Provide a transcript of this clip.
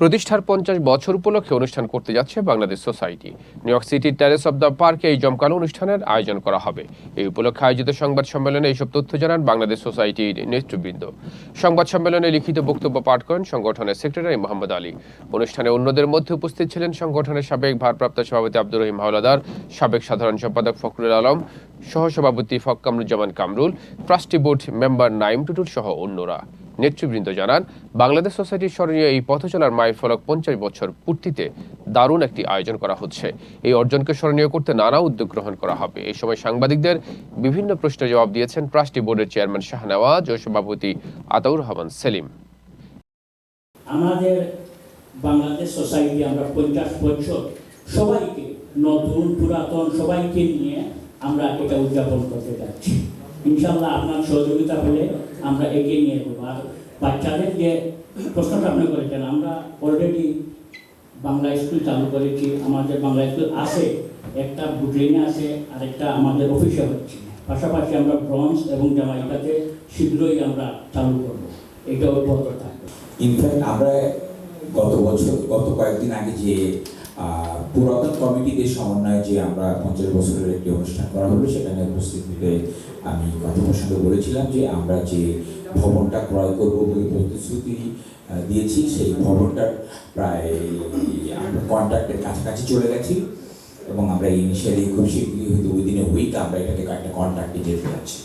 প্রতিষ্ঠার পঞ্চাশ বছর উপলক্ষে অনুষ্ঠান করতে যাচ্ছে বাংলাদেশ সোসাইটি। নিউ ইয়র্ক সিটির ট্যারেস অব দ্য পার্কে এই জমকালো অনুষ্ঠানের আয়োজন করা হবে। এই উপলক্ষে আয়োজিত সংবাদ সম্মেলনে এইসব তথ্য জানান বাংলাদেশ সোসাইটির নেতৃবৃন্দ। সংবাদ সম্মেলনে লিখিত বক্তব্য পাঠ করেন সংগঠনের সেক্রেটারি মোহাম্মদ আলী। অনুষ্ঠানে অন্যদের মধ্যে উপস্থিত ছিলেন সংগঠনের সাবেক ভারপ্রাপ্ত সভাপতি আব্দুর রহিম হাওলাদার, সাবেক সাধারণ সম্পাদক ফখরুল আলম, সহসভাপতি ফক Kamruzzaman Kamrul, trustee board member Naim Tutul সহ অন্যরা। নেতৃবৃন্দ জানান, বাংলাদেশ সোসাইটির স্মরণীয় এই পথ চলার মাইল ফলক পঞ্চাশ বছর পূর্তিতে দারুণ একটি আয়োজন করা হচ্ছে। এই অর্জনকে স্মরণীয় করতে নানা উদ্যোগ গ্রহণ করা হবে। এই সময় সাংবাদিকদের বিভিন্ন প্রশ্নের জবাব দিয়েছেন ট্রাস্টি বোর্ডের চেয়ারম্যান শাহনওয়াজ ও সভাপতি আতাউর রহমান সেলিম। আমাদের বাংলাদেশ সোসাইটি আমরা পঞ্চাশ বছর সবাইকে নতুন, পুরাতন সবাইকে নিয়ে আমরা এটা উদযাপন করতে যাচ্ছি। ইনশাল্লাহ আপনার সহযোগিতা হলে আমরা এগিয়ে নিয়ে যাব আর বাচ্চাদের যে প্রশ্নটা আপনি করেছেন, আমরা অলরেডি বাংলা স্কুল চালু করেছি, আমাদের বাংলা স্কুল আছে, একটা বুটলিনে আছে আর একটা আমাদের অফিসে হচ্ছে। পাশাপাশি আমরা ব্রঞ্জ এবং জামাইকাতে শীঘ্রই আমরা চালু করব। এটা অব্যাহত থাকবে ইনফ্যাক্ট আমরা গত বছর, গত কয়েকদিন আগে যে পুরাতন কমিটিদের সমন্বয়ে যে আমরা পঞ্চাশ বছরের একটি অনুষ্ঠান করা হলো সেখানে উপস্থিত হতে আমি কথা প্রসঙ্গে বলেছিলাম যে আমরা যে ভবনটা ক্রয় করব বলে প্রতিশ্রুতি দিয়েছি, সেই ভবনটার প্রায় আমরা কন্ট্রাক্টের কাছাকাছি চলে গেছি এবং আমরা ইনিশিয়ালি খুব শীঘ্রই হয়তো উইদিন এ উইক আমরা এটাকে একটা কন্ট্রাক্টে যেতে যাচ্ছি